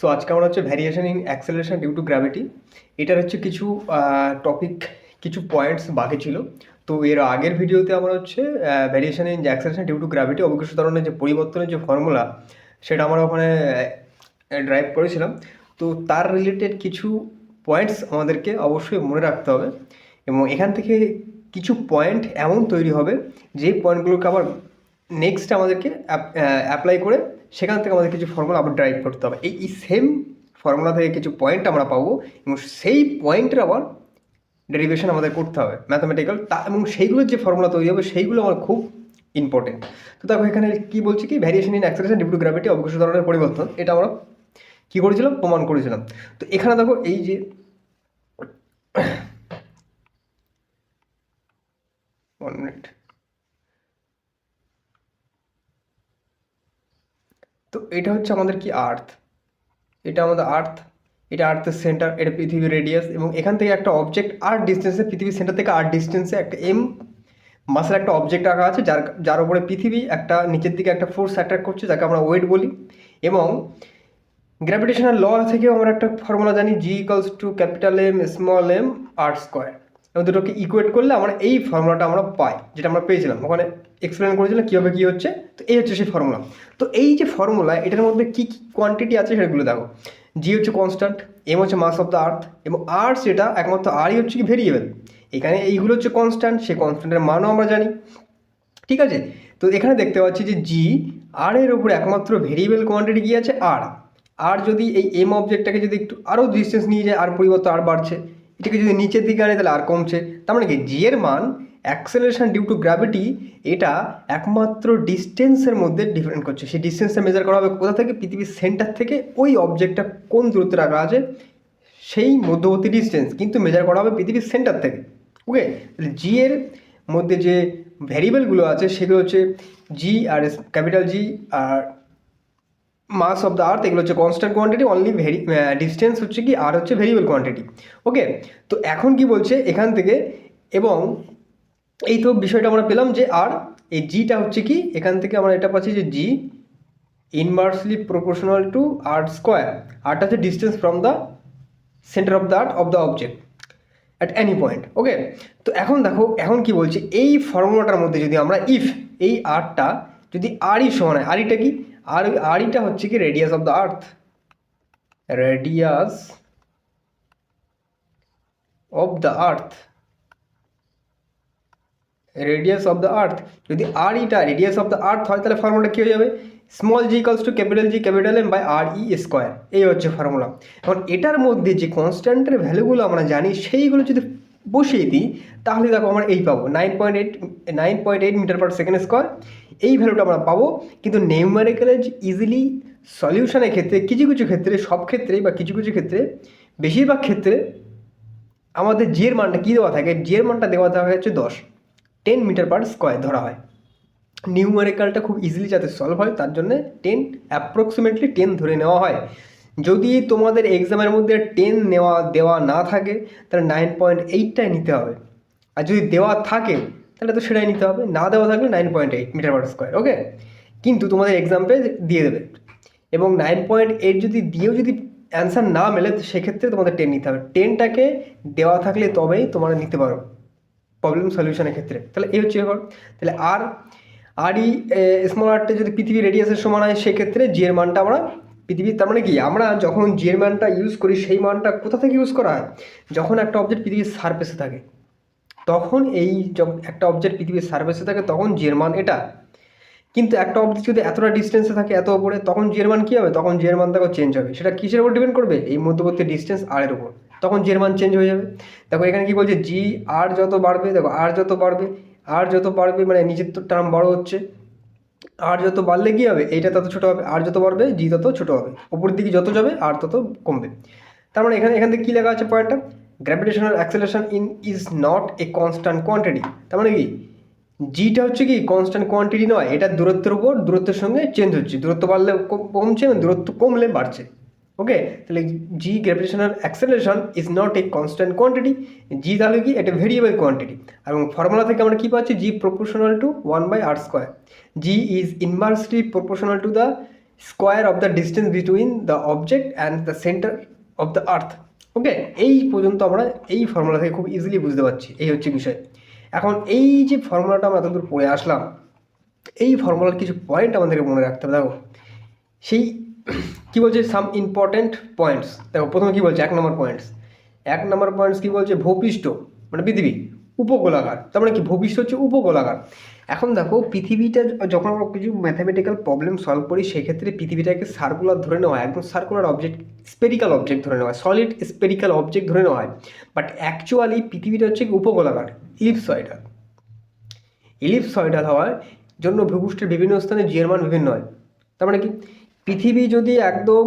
So আজকে আমরা হচ্ছে variation in acceleration due to gravity এটার হচ্ছে কিছু টপিক কিছু পয়েন্টস বাকি ছিল। তো এর আগের ভিডিওতে আমরা হচ্ছে variation in acceleration due to gravity অবকাশ ধরনের যে পরিবর্তনের যে ফর্মুলা সেটা আমরা ওখানে ড্রাইভ করেছিলাম। তো তার রিলেটেড কিছু পয়েন্টস আমাদেরকে অবশ্যই মনে রাখতে হবে। এবং এখান থেকে কিছু পয়েন্ট এমন তৈরি হবে যে পয়েন্টগুলোকে আবার নেক্সট আমাদেরকে অ্যাপ্লাই করে সেখান থেকে আমাদের কিছু ফর্মুলা আবার ড্রাইভ করতে হবে। এই সেম ফর্মুলা থেকে কিছু পয়েন্ট আমরা পাবো এবং সেই পয়েন্টের আবার ডেরিভেশন আমাদের করতে হবে ম্যাথামেটিক্যাল তা, এবং সেইগুলোর যে ফর্মুলা তৈরি হবে, সেইগুলো আমার খুব ইম্পর্টেন্ট তো দেখো এখানে কি বলছি কি? Variation in acceleration due to gravity অবকাশ ধরনের পরিবর্তন। এটা আমরা কী করেছিলাম? প্রমাণ করেছিলাম। তো এখানে দেখো এই যে ওয়ান মিনিট তো এটা হচ্ছে আমাদের কি আর্থ এটা আমাদের আর্থ এটা আর্থের সেন্টার এটা পৃথিবীর রেডিয়াস এবং এখান থেকে একটা অবজেক্ট আর ডিস্টেন্সে পৃথিবীর সেন্টার থেকে আর ডিস্টেন্সে একটা এম মাসের একটা অবজেক্ট রাখা আছে, যার যার উপরে পৃথিবী একটা নিচের দিকে একটা ফোর্স অ্যাট্রাক্ট করছে, যাকে আমরা ওয়েট বলি এবং গ্র্যাভিটেশনাল ল থেকেও আমরা একটা ফর্মুলা জানি g equals to capital M small m r square এবং দুটোকে ইকুয়েট করলে আমরা এই ফর্মুলাটা আমরা পাই, যেটা আমরা পেয়েছিলাম। ওখানে এক্সপ্লেন করেছিলাম কীভাবে কী হচ্ছে। তো এই হচ্ছে সেই ফর্মুলা তো এই যে ফর্মুলা এটার মধ্যে কী কী কোয়ান্টিটি আছে সেগুলো দেখো। জি হচ্ছে কনস্ট্যান্ট এম হচ্ছে মাস অফ দ্য আর্থ এবং আর্থ যেটা একমাত্র আরই হচ্ছে কি ভেরিয়েবল এখানে এইগুলো হচ্ছে কনস্ট্যান্ট সেই কনস্ট্যান্টের মানও আমরা জানি। ঠিক আছে? তো এখানে দেখতে পাচ্ছি যে জি আর এর উপরে একমাত্র ভেরিয়েবল কোয়ান্টিটি কী আছে? আর আর যদি এই এম অবজেক্টটাকে যদি একটু আরও ডিস্টেন্স নিয়ে যায় আর পরিবর্তন আর বাড়ছে। এটাকে যদি নিচের দিকে আনে তাহলে আর কমছে। তার মানে কি? জি এর মান অ্যাক্সেলারেশন ডিউ টু গ্র্যাভিটি এটা একমাত্র ডিস্টেন্সের মধ্যে ডিফারেন্ট করছে। সেই ডিস্টেন্সটা মেজার করা হবে কোথা থেকে? পৃথিবীর সেন্টার থেকে ওই অবজেক্টটা কোন দূরত্বে রাখা আছে? সেই মধ্যবর্তী ডিস্টেন্স কিন্তু মেজার করা হবে পৃথিবীর সেন্টার থেকে। ওকে তাহলে জি এর মধ্যে যে ভ্যারিয়েবলগুলো আছে সেগুলো হচ্ছে জি আর ক্যাপিটাল জি আর মাস অফ দ্য আর্থ এগুলো হচ্ছে constant quantity only vary distance হচ্ছে কি, আর হচ্ছে ভেরিয়েবল কোয়ান্টিটি ওকে তো এখন কি বলছে, এখান থেকে, এবং এই তো বিষয়টা আমরা পেলাম যে, আর এই জিটা হচ্ছে কি, এখান থেকে আমরা এটা পাচ্ছি যে g inversely proportional to r square আরটা হচ্ছে distance from the centre of the earth of the object at any point okay তো এখন দেখো, এখন কি বলছে, এই ফর্মুলাটার মধ্যে যদি আমরা ইফ এই আরটা যদি আরই সমান হয় আরিটা কি? আর আরিটা হচ্ছে কি radius of the earth radius of the earth radius of the earth যদি আর ইটা রেডিয়াস অফ দ্য আর্থ হয়, তাহলে ফর্মুলাটা কী হয়ে যাবে? Small g equals to capital G capital M by R E square এই হচ্ছে ফর্মুলা এখন এটার মধ্যে যে কনস্ট্যান্টের ভ্যালুগুলো আমরা জানি, সেইগুলো যদি বসিয়ে দিই, তাহলে দেখো আমরা এই পাবো। Nine point eight nine point eight metre per second square এই ভ্যালুটা আমরা পাবো। কিন্তু নিউমারিক্যালের ইজিলি সলিউশনের ক্ষেত্রে, কিছু কিছু ক্ষেত্রে, সব ক্ষেত্রে বা কিছু কিছু ক্ষেত্রে, বেশিরভাগ ক্ষেত্রে আমাদের জিয়ের মানটা কী দেওয়া থাকে? জিয়ের মানটা দেওয়া থাকে হচ্ছে দশ। টেন মিটার পার স্কোয়ার ধরা হয়। নিউমারিক্যালটা খুব ইজিলি যাতে সলভ হয়, তার জন্য টেন অ্যাপ্রক্সিমেটলি টেন ধরে নেওয়া হয়। যদি তোমাদের এক্সামের মধ্যে টেন নেওয়া, দেওয়া না থাকে, তাহলে নাইন পয়েন্ট এইটটাই নিতে হবে। আর যদি দেওয়া থাকে তাহলে তো সেটাই নিতে হবে। না দেওয়া থাকলে nine point eight metre per square okay কিন্তু তোমাদের এক্সাম্পে দিয়ে দেবে। এবং নাইন পয়েন্ট এইট যদি দিয়েও যদি অ্যান্সার না মেলে সেক্ষেত্রে তোমাদের টেন নিতে হবে। টেনটাকে দেওয়া থাকলে তবেই তোমরা নিতে পারো প্রবলেম সলিউশনের ক্ষেত্রে। তাহলে এই হচ্ছে ব্যাপার। তাহলে আর আরই স্মল আর্টে যদি পৃথিবীর রেডিয়াসের সমান হয়, সেক্ষেত্রে জি এর মানটা আমরা পৃথিবীর তার মানে কি? আমরা যখন জি এর মানটা ইউজ করি, সেই মানটা কোথা থেকে ইউজ করা হয়? যখন একটা অবজেক্ট পৃথিবীর সারফেসে থাকে। তখন এই একটা অবজেক্ট পৃথিবীর সারফেসে থাকে, তখন জি এর মান এটা। কিন্তু একটা অবজেক্ট যদি এতটা ডিস্টেন্সে থাকে, এত উপরে, তখন জি এর মান কী হবে? তখন জি এর মান দেখো চেঞ্জ হবে। সেটা কিসের উপর ডিপেন্ড করবে? এই মধ্যবর্তী ডিস্টেন্স আর এর উপর। তখন জি এর মান চেঞ্জ হয়ে যাবে। দেখো এখানে কী বলছে? জি আর যত বাড়বে, দেখো আর যত বাড়বে আর যত বাড়বে মানে নিচের তো টার্ম বড় হচ্ছে। আর যত বাড়লে কী হবে? এইটা তত ছোটো হবে। আর যত বাড়বে জি তত ছোটো হবে। উপরের দিকে যত যাবে আর তত কমবে। তার মানে এখানে এখান থেকে কী লেখা আছে পয়েন্টটা gravitational acceleration in is not a constant quantity তার মানে কি? জিটা হচ্ছে কি কনস্ট্যান্ট কোয়ান্টিটি নয়, এটা দূরত্বের উপর দূরত্বের সঙ্গে চেঞ্জ হচ্ছে। দূরত্ব বাড়লে কমছে এবং দূরত্ব কমলে বাড়ছে। ওকে তাহলে g gravitational acceleration is not a constant quantity g তাহলে কি? এটা ভেরিয়েবল কোয়ান্টিটি এবং ফর্মুলা থেকে আমরা কী পাচ্ছি? G proportional to one by r square g is inversely proportional to the square of the distance between the object and the centre of the earth okay, এই পর্যন্ত আমরা এই ফর্মুলা থেকে খুব ইজিলি বুঝতে পারছি, এই হচ্ছে বিষয়। এখন এই যে ফর্মুলাটা আমরা এতদূর পড়ে আসলাম, এই ফর্মুলার কিছু পয়েন্ট আমাদেরকে মনে রাখতে হবে। দেখো, সেই কী বলছে? সাম ইম্পর্ট্যান্ট পয়েন্টস দেখো, প্রথমে কী বলছে? এক নম্বর পয়েন্টস এক নম্বর পয়েন্টস কী বলছে? ভূপৃষ্ঠ মানে পৃথিবী। উপগোলাকার তার মানে কি? ভবিষ্যৎ হচ্ছে উপগোলাকার এখন দেখো, পৃথিবীটা যখন আমরা কিছু ম্যাথামেটিক্যাল প্রবলেম সলভ করি, সেক্ষেত্রে পৃথিবীটাকে সার্কুলার ধরে নেওয়া হয়। একদম সার্কুলার অবজেক্ট স্পেরিক্যাল অবজেক্ট ধরে নেওয়া হয়। সলিড স্পেরিক্যাল অবজেক্ট ধরে নেওয়া হয়। বাট অ্যাকচুয়ালি পৃথিবীটা হচ্ছে উপগোলাকার ইলিপসয়েডাল ইলিপসয়েডাল হওয়ার জন্য ভূপৃষ্ঠের বিভিন্ন স্থানে জিয়ের মান বিভিন্ন হয়। তার মানে কি? পৃথিবী যদি একদম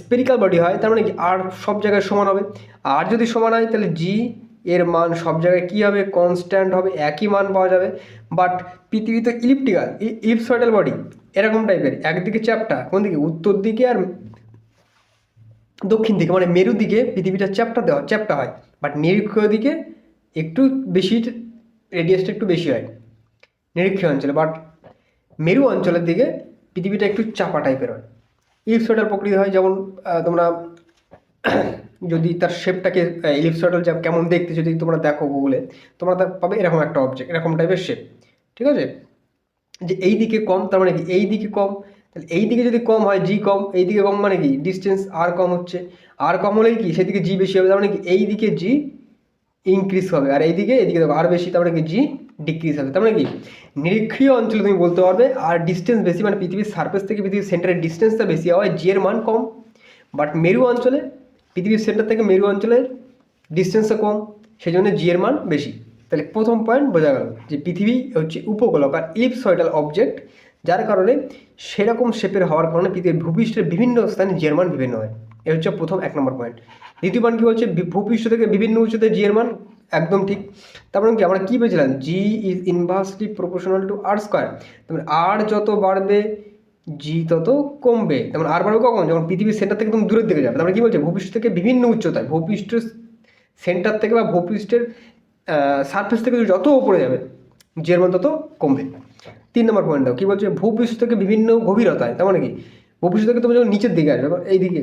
স্পেরিক্যাল বডি হয়, তার মানে কি? আর সব জায়গায় সমান হবে। আর যদি সমান হয়, তাহলে জি এর মান সব জায়গায় কী হবে? কনস্ট্যান্ট হবে, একই মান পাওয়া যাবে। বাট পৃথিবী তো ইলিপ্টিক্যাল ইলিপসয়েডাল বডি এরকম টাইপের একদিকে চ্যাপটা কোন দিকে? উত্তর দিকে আর দক্ষিণ দিকে মানে মেরু দিকে পৃথিবীটা চ্যাপটা দেওয়া চ্যাপটা হয়। বাট নিরীক্ষীয় দিকে একটু বেশি রেডিয়াসটা একটু বেশি হয়। নিরীক্ষীয় অঞ্চলে। বাট মেরু অঞ্চলের দিকে পৃথিবীটা একটু চাপা টাইপের হয়। ইলিপসয়েডাল প্রকৃতি হয় যেমন তোমরা যদি তার শেপটাকে ইলিপসয়েডাল যা কেমন দেখতে যদি তোমরা দেখো গুগলে তোমরা তা পাবে এরকম একটা অবজেক্ট এরকম টাইপের শেপ ঠিক আছে? যে এই দিকে কম, তার মানে কি? এই দিকে কম, তাহলে এই দিকে যদি কম হয় জি কম, এই দিকে কম মানে কি? ডিস্টেন্স আর কম হচ্ছে। আর কম হলেই কি? সেদিকে জি বেশি হবে, তার মানে কি? এই দিকে জি ইনক্রিজ হবে, আর এইদিকে এদিকে দেখো আর বেশি, তার মানে কি? জি ডিক্রিজ হবে, তার মানে কি? নিরীক্ষীয় অঞ্চলে তুমি বলতে পারবে, আর ডিস্টেন্স বেশি মানে পৃথিবীর সার্ফেস থেকে পৃথিবীর সেন্টারের ডিস্টেন্সটা বেশি হয় জি এর মান কম বাট মেরু অঞ্চলে পৃথিবীর সেন্টার থেকে মেরু অঞ্চলের ডিস্টেন্সটা কম সেই জন্য জি এর মান বেশি। তাহলে প্রথম পয়েন্ট বোঝা গেল যে পৃথিবী হচ্ছে উপগোলক আর ইলিপসয়েডাল অবজেক্ট যার কারণে সেরকম শেপের হওয়ার কারণে পৃথিবীর ভূপৃষ্ঠের বিভিন্ন স্থানে জি এর মান বিভিন্ন হয়। এ হচ্ছে প্রথম এক নম্বর পয়েন্ট দ্বিতীয় পয়েন্ট কী বলছে? ভূপৃষ্ঠ থেকে বিভিন্ন উচ্চতে জিয়ের মান একদম ঠিক। তারপরে কি? আমরা কী পেয়েছিলাম g is inversely proportional to r square তারপরে আর যত বাড়বে জি তত কমবে। যেমন আর বাড়বে কখন? যখন পৃথিবীর সেন্টার থেকে তুমি দূরের দিকে যাবে। তারপরে কী বলছে? ভূপৃষ্ঠ থেকে বিভিন্ন উচ্চতায়। ভূপৃষ্ঠের সেন্টার থেকে বা ভূপৃষ্ঠের সারফেস থেকে যত উপরে যাবে জি এর মান তত কমবে। তিন নম্বর পয়েন্ট দাও। কী বলছে? ভূপৃষ্ঠ থেকে বিভিন্ন গভীরতায়। তার মানে কি? ভূপৃষ্ঠ থেকে তুমি যখন নিচের দিকে আসবে এই দিকে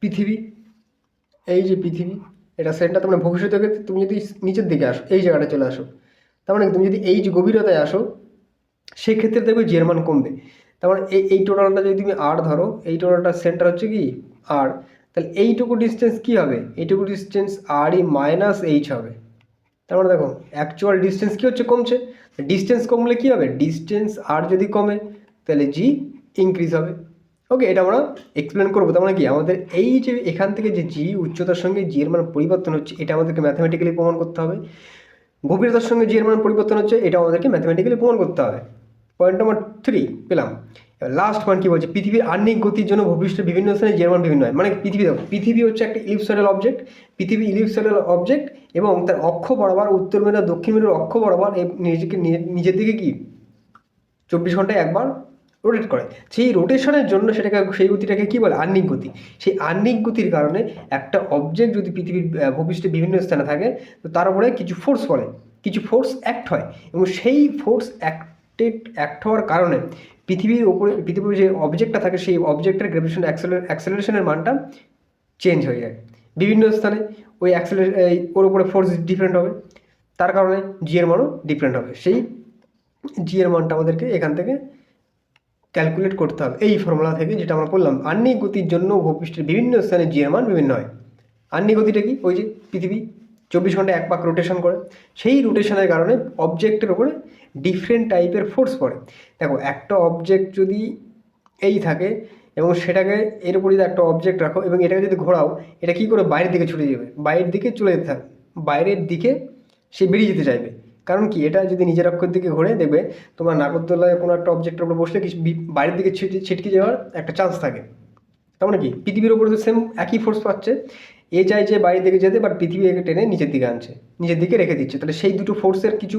পৃথিবী, এই যে পৃথিবী, এটা সেন্টার তোমার ভবিষ্যৎ থেকে তুমি যদি নিচের দিকে আসো, এই জায়গাটা চলে আসো, তার মানে তুমি যদি এই যে গভীরতায় আসো, সেক্ষেত্রে দেখবে জিয়ের মান কমবে। তার মানে এই এই টোটালটা যদি তুমি আর ধরো, এই টোটালটার সেন্টার হচ্ছে কি? আর তাহলে এইটুকু ডিস্টেন্স কী হবে? এইটুকু distance R E minus h হবে। তার মানে দেখো অ্যাকচুয়াল ডিস্টেন্স কী হচ্ছে? কমছে। ডিস্টেন্স কমলে কী হবে? ডিস্টেন্স আর যদি কমে, তাহলে জি ইনক্রিজ হবে। ওকে এটা আমরা এক্সপ্লেন করব। তার মানে কি? আমাদের এই যে এখান থেকে যে জি উচ্চতার সঙ্গে জি এর মান পরিবর্তন হচ্ছে, এটা আমাদেরকে ম্যাথামেটিক্যালি প্রমাণ করতে হবে। গভীরতার সঙ্গে জি এর মান পরিবর্তন হচ্ছে, এটা আমাদেরকে ম্যাথামেটিক্যালি প্রমাণ করতে হবে। পয়েন্ট নম্বর থ্রি পেলাম। এবার লাস্ট পয়েন্ট কী বলছে? পৃথিবীর আর্নিক গতির জন্য ভবিষ্যতের বিভিন্ন স্থানে জি এর মান বিভিন্ন হয়। মানে পৃথিবী দেখো, পৃথিবী হচ্ছে একটা ইলিপসয়েডাল অবজেক্ট পৃথিবী ইলিপসয়েডাল অবজেক্ট এবং তার অক্ষ বরাবর, উত্তর মেরু দক্ষিণ মেরুর অক্ষ বরাবর নিজেকে নিজের দিকে কি? চব্বিশ ঘন্টায় একবার রোটেট করে। সেই রোটেশনের জন্য সেটাকে, সেই গতিটাকে কী বলে? আর্নিক গতি। সেই আর্নিক গতির কারণে একটা অবজেক্ট যদি পৃথিবীর ভূপৃষ্ঠে বিভিন্ন স্থানে থাকে, তো তার উপরে কিছু ফোর্স পড়ে কিছু ফোর্স অ্যাক্ট হয় এবং সেই ফোর্স অ্যাক্টেড অ্যাক্ট হওয়ার কারণে পৃথিবীর ওপরে পৃথিবীর যে অবজেক্টটা থাকে, সেই অবজেক্টের গ্রেভিটেশন অ্যাক্সেলারেশনের মানটা চেঞ্জ হয়ে যায়। বিভিন্ন স্থানে ওই অ্যাক্সেলার ওর উপরে ফোর্স ডিফারেন্ট হবে। তার কারণে জি এর মানও ডিফারেন্ট হবে। সেই জি এর মানটা আমাদেরকে এখান থেকে ক্যালকুলেট করতে হবে। এই ফর্মুলা থেকে যেটা আমরা বললাম আন্নিক গতির জন্য ভূপৃষ্ঠের বিভিন্ন স্থানে জি এর মান বিভিন্ন হয়। আন্নিক গতিটা কি? ওই যে পৃথিবী চব্বিশ ঘণ্টা এক পাক রোটেশন করে। সেই রোটেশনের কারণে অবজেক্টের উপরে ডিফারেন্ট টাইপের ফোর্স পড়ে। দেখো, একটা অবজেক্ট যদি এই থাকে এবং সেটাকে এর উপরে যদি একটা অবজেক্ট রাখো এবং এটাকে যদি ঘোরাও, এটা কী করে বাইরের দিকে ছুটে যাবে? বাইরের দিকে চলে যেতে থাকবে বাইরের দিকে সে বেরিয়ে যেতে চাইবে। কারণ কি? এটা যদি নিজের অক্ষর দিকে ঘুরে দেখবে, তোমার নাগরদোলায় কোনো একটা অবজেক্টের উপরে বসলে কিছু বাইরের দিকে ছিটকে যাওয়ার একটা চান্স থাকে। তার মানে কি? পৃথিবীর উপরে তো সেম একই ফোর্স পাচ্ছে। এ চাই, যে বাইরের দিকে যেতে বাট পৃথিবী একে টেনে নিচের দিকে আনছে। নিচের দিকে রেখে দিচ্ছে। তাহলে সেই দুটো ফোর্সের কিছু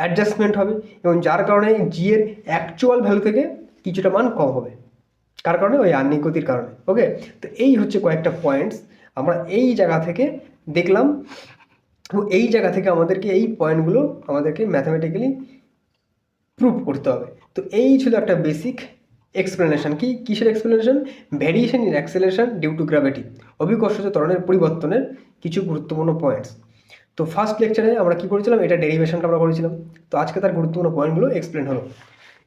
অ্যাডজাস্টমেন্ট হবে এবং যার কারণে জি এর অ্যাকচুয়াল ভ্যালু থেকে কিছুটা মান কম হবে। কার কারণে? ওই আর্নিক গতির কারণে। ওকে তো এই হচ্ছে কয়েকটা পয়েন্টস আমরা এই জায়গা থেকে দেখলাম এবং এই জায়গা থেকে আমাদেরকে এই পয়েন্টগুলো আমাদেরকে ম্যাথামেটিক্যালি প্রুভ করতে হবে। তো এই ছিল একটা বেসিক এক্সপ্লেনেশন কি, কিসের explanation variation in acceleration due to gravity অভিকর্ষজ ত্বরণের পরিবর্তনের কিছু গুরুত্বপূর্ণ পয়েন্টস তো ফার্স্ট লেকচারে আমরা কী করেছিলাম? এটা ডেরিভেশনটা আমরা করেছিলাম। তো আজকে তার গুরুত্বপূর্ণ পয়েন্টগুলো এক্সপ্লেন হলো।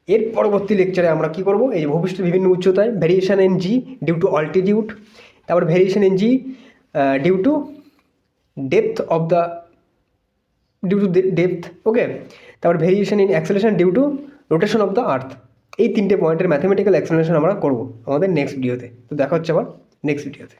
এর পরবর্তী লেকচারে আমরা কী করব? এই ভূপৃষ্ঠের বিভিন্ন উচ্চতায় variation in g due to altitude তারপর variation in g due to depth of the due to depth okay তারপর variation in acceleration due to rotation of the earth এই তিনটে পয়েন্টের ম্যাথমেটিক্যাল এক্সপ্লেনেশন আমরা করব আমাদের নেক্সট ভিডিওতে তো। দেখা হচ্ছে আবার নেক্সট ভিডিওতে